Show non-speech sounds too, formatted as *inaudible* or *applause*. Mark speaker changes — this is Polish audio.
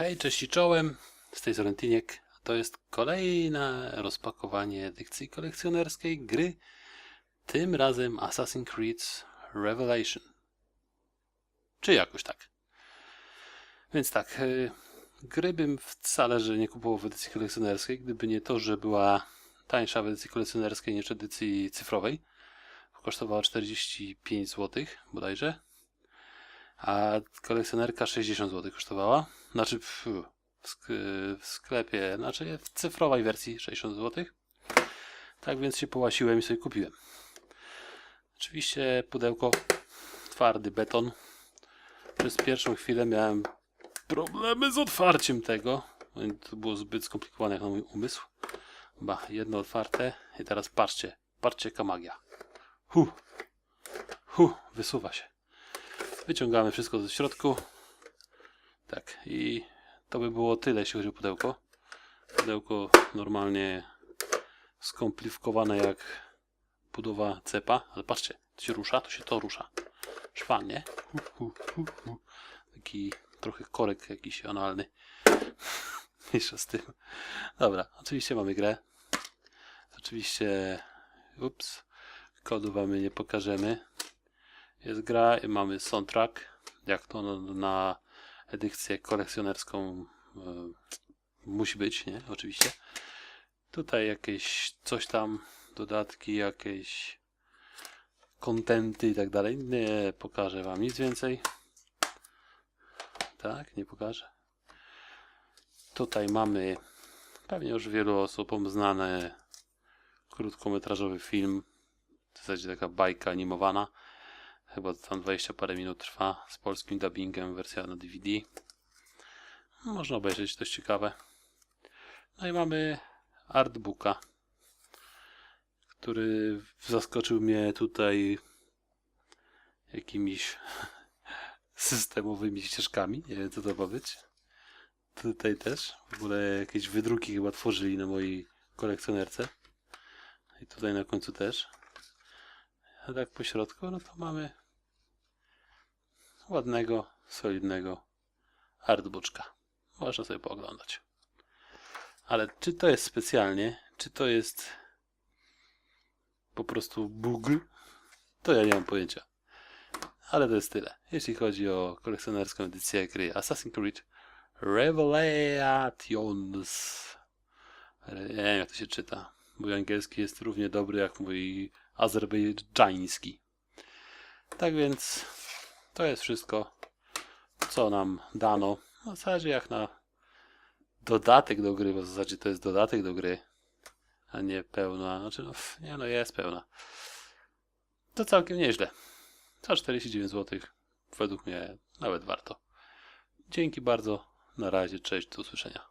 Speaker 1: Hej, cześć i czołem, z tej strony Tiniek. To jest kolejne rozpakowanie edycji kolekcjonerskiej gry, tym razem Assassin's Creed Revelation. Czy jakoś tak. Więc tak, y, gry bym wcale że nie kupował w edycji kolekcjonerskiej, gdyby nie to, że była tańsza w edycji kolekcjonerskiej niż edycji cyfrowej. Kosztowała 45 zł bodajże a kolekcjonerka 60 zł kosztowała. Znaczy w, w sk- w sklepie, znaczy w cyfrowej wersji 60 zł. Tak więc się połasiłem i sobie kupiłem. Oczywiście pudełko twardy beton. Przez pierwszą chwilę miałem problemy z otwarciem tego. To było zbyt skomplikowane jak na mój umysł. Ba, jedno otwarte i teraz patrzcie, patrzcie jaka magia. Hu, hu, wysuwa się. Wyciągamy wszystko ze środku. Tak, i to by było tyle, jeśli chodzi o pudełko. Pudełko normalnie skomplikowane jak budowa cepa, ale patrzcie, to się rusza, to się to rusza. Szwan, nie? Taki trochę korek jakiś analny. *laughs* Mniejsza z tym. Dobra, oczywiście mamy grę. Oczywiście, ups, kodu wam nie pokażemy jest gra mamy soundtrack, jak to na, na edycję kolekcjonerską e, musi być, nie? Oczywiście. Tutaj jakieś coś tam, dodatki, jakieś kontenty i tak dalej. Nie pokażę wam nic więcej. Tak, nie pokażę. Tutaj mamy pewnie już wielu osobom znany krótkometrażowy film. W zasadzie taka bajka animowana. Chyba tam 20 parę minut trwa z polskim dubbingiem, wersja na DVD. Można obejrzeć, dość ciekawe. No i mamy artbooka, który zaskoczył mnie tutaj jakimiś *laughs* systemowymi ścieżkami. Nie wiem, co to ma być. Tutaj też. W ogóle jakieś wydruki chyba tworzyli na mojej kolekcjonerce. I tutaj na końcu też. A tak po środku, no to mamy ładnego, solidnego artbooczka. Można sobie pooglądać. Ale czy to jest specjalnie, czy to jest po prostu bug, to ja nie mam pojęcia. Ale to jest tyle. Jeśli chodzi o kolekcjonerską edycję gry Assassin's Creed Revelations. Nie wiem jak to się czyta. Mój angielski jest równie dobry jak mój azerbejdżański. Tak więc to jest wszystko, co nam dano. W zasadzie jak na dodatek do gry, bo w zasadzie to jest dodatek do gry, a nie pełna. Znaczy, no, nie no, jest pełna. To całkiem nieźle. Za 49 zł. Według mnie nawet warto. Dzięki bardzo. Na razie, cześć, do usłyszenia.